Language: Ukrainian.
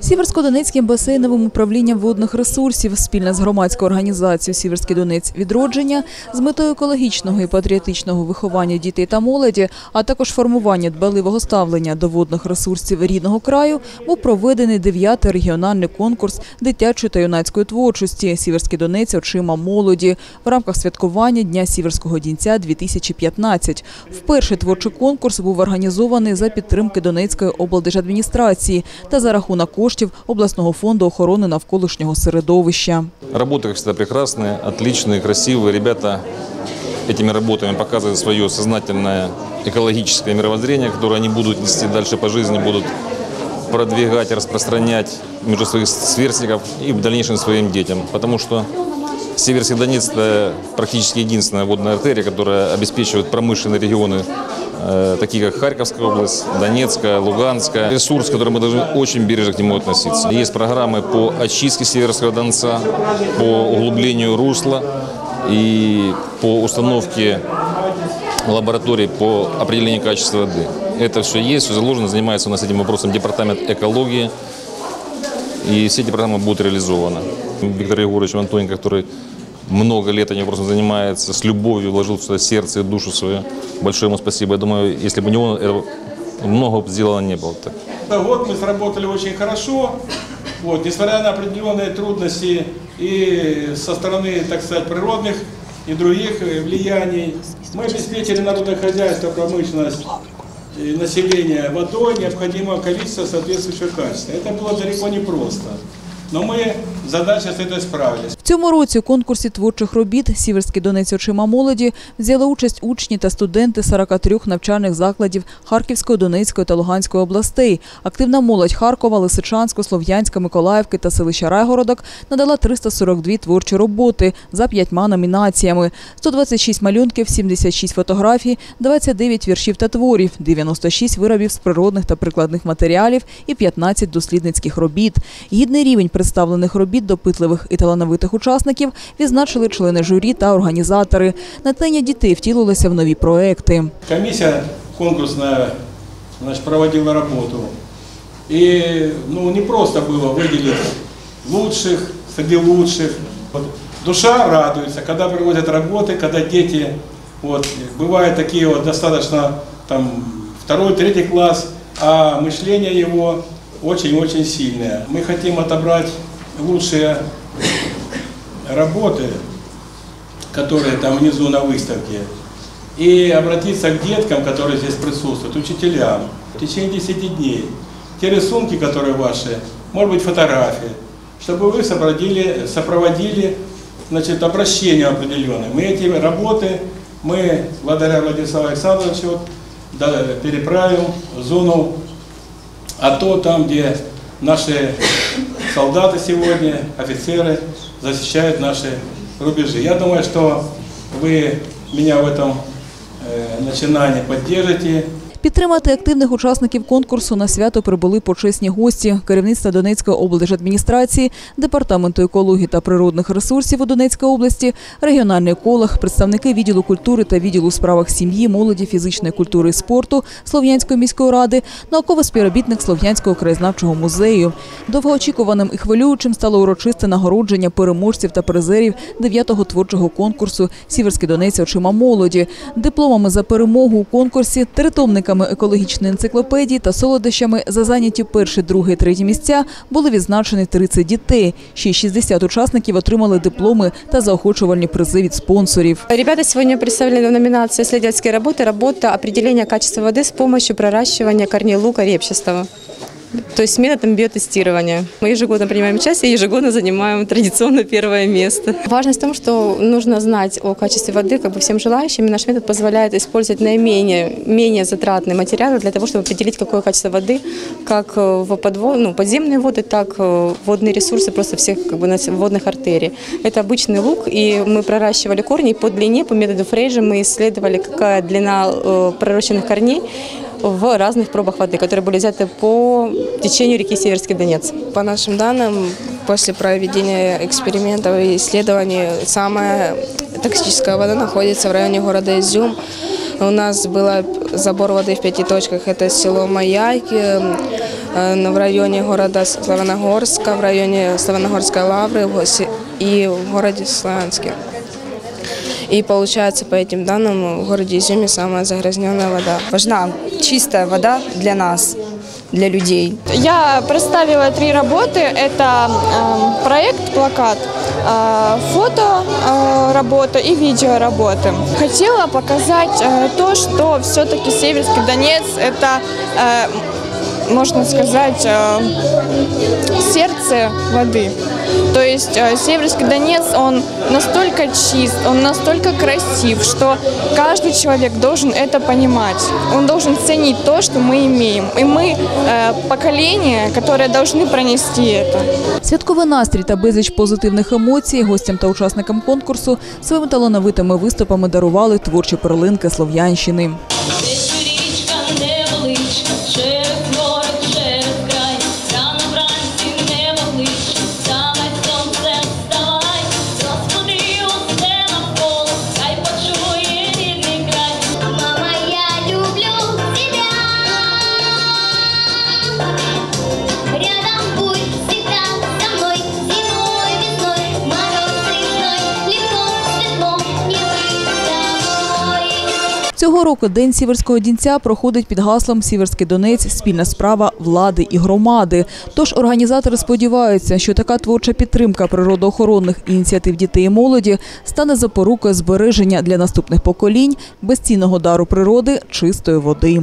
Сіверсько-Донецьким басейновим управлінням водних ресурсів спільно з громадською організацією Сіверський Донець відродження з метою екологічного і патріотичного виховання дітей та молоді, а також формування дбаливого ставлення до водних ресурсів рідного краю був проведений дев'ятий регіональний конкурс дитячої та юнацької творчості Сіверський Донець очима молоді в рамках святкування Дня Сіверського дінця 2015. Вперше творчий конкурс був організований за підтримки Донецької облдержадміністрації та за рахунок коштів обласного фонду охорони навколишнього середовища. Работы, как всегда, прекрасные, отличные, красивые. Ребята этими работами показывают свое сознательное экологическое мировоззрение, которое они будут нести дальше по жизни, будут продвигать, распространять между своих сверстников и в дальнейшем своим детям. Потому что Северский Донец – это практически единственная водная артерия, которая обеспечивает промышленные регионы, э, такие как Харьковская область, Донецкая, Луганская. Ресурс, к которому мы должны очень бережно к нему относиться. Есть программы по очистке Северского Донца, по углублению русла и по установке лабораторий по определению качества воды. Это все есть, все заложено, занимается у нас этим вопросом департамент экологии. И все эти программы будут реализованы. Виктор Егорович Антоненко, который много лет этим вопросом занимается, с любовью вложил сюда сердце и душу свою. Большое ему спасибо. Я думаю, если бы не он, этого много бы сделано не было. Так. Да, Вот мы сработали очень хорошо, вот, несмотря на определенные трудности и со стороны, так сказать, природных и других э, влияний, мы обеспечили народное хозяйство, промышленность и население водой необходимого количества соответствующего качества. Это было далеко не просто. Но мы задачи с этой справились. Цьому році у конкурсі творчих робіт Сіверський Донець очима молоді взяли участь учні та студенти 43 навчальних закладів Харківської, Донецької та Луганської областей. Активна молодь Харкова, Лисичанського, Слов'янська, Миколаївки та селища Райгородок надала 342 творчі роботи за п'ятьма номінаціями: 126 малюнків, 76 фотографій, 29 віршів та творів, 96 виробів з природних та прикладних матеріалів і 15 дослідницьких робіт. Гідний рівень представлених робіт допитливих і талановитих учасників відзначили члени журі та організатори. Натхнення дітей втілилося в нові проекти. Комиссия конкурсная значит, проводила работу. И ну, не просто было выделить лучших среди лучших. Вот, душа радуется, когда приводят работы, когда дети, вот, бывают такие вот достаточно там второй, третий класс, а мышление его очень-очень сильное. Мы хотим отобрать лучшие работы, которые там внизу на выставке, и обратиться к деткам, которые здесь присутствуют, учителям, в течение 10 дней. Те рисунки, которые ваши, может быть, фотографии, чтобы вы сопроводили, сопроводили значит, обращение определенное. Мы эти работы, мы, благодаря Владиславу Александровичу, да, переправим в зону АТО, там, где наши солдаты сегодня, офицеры защищают наши рубежи. Я думаю, что вы меня в этом э, начинании поддержите. Підтримати активних учасників конкурсу на свято прибули почесні гості. Керівництва Донецької облдержадміністрації, департаменту екології та природних ресурсів у Донецькій області, регіональний еколог, представники відділу культури та відділу у справах сім'ї, молоді, фізичної культури і спорту Слов'янської міської ради, науковий співробітник Слов'янського краєзнавчого музею. Довгоочікуваним і хвилюючим стало урочисте нагородження переможців та призерів 9-го творчого конкурсу Сіверський Донець. Очима молоді, дипломами за перемогу у конкурсі, тритомниками екологічної енциклопедії та солодощами за зайняті перші, друге, треті місця були відзначені 30 дітей. Ще й 60 учасників отримали дипломи та заохочувальні призи від спонсорів. Ребята сегодня представлены в номинации «Исследовательские работы. Работа определения качества воды с помощью проращивания корней лука репчатого». То есть методом биотестирования. Мы ежегодно принимаем участие и ежегодно занимаем традиционно первое место. Важность в том, что нужно знать о качестве воды как бы всем желающим. И наш метод позволяет использовать наименее менее затратные материалы для того, чтобы определить, какое качество воды, как э, в подвод, ну, подземные воды, так э, водные ресурсы просто всех как бы, водных артерий. Это обычный лук, и мы проращивали корни по длине, по методу Фрейжа мы исследовали, какая длина э, проращенных корней в разных пробах воды, которые были взяты по течению реки Северский Донец. По нашим данным, после проведения экспериментов и исследований, самая токсическая вода находится в районе города Изюм. У нас был забор воды в пяти точках. Это село Маяки, э, в районе города Славяногорска, в районе Славяногорской лавры в Госе- и в городе Славянске. И получается, по этим данным, в городе Изюме самая загрязненная вода. Важна чистая вода для нас, для людей. Я представила три работы. Это э, проект, плакат, э, фото э, работа и видео работы. Хотела показать э, то, что все-таки Северский Донец – это, э, можно сказать, э, сердце воды. То есть э, Северский Донец, он настолько чист, он настолько красив, что каждый человек должен это понимать. Он должен ценить то, что мы имеем. И мы э, поколение, которое должны пронести это. Святковий настрій та безліч позитивних емоцій гостям та учасникам конкурсу своїми талановитими виступами дарували творчі перлинки Слов'янщини. Цього року День сіверського дінця проходить під гаслом Сіверський Донець спільна справа влади і громади. Тож організатори сподіваються, що така творча підтримка природоохоронних ініціатив дітей і молоді стане запорукою збереження для наступних поколінь безцінного дару природи чистої води.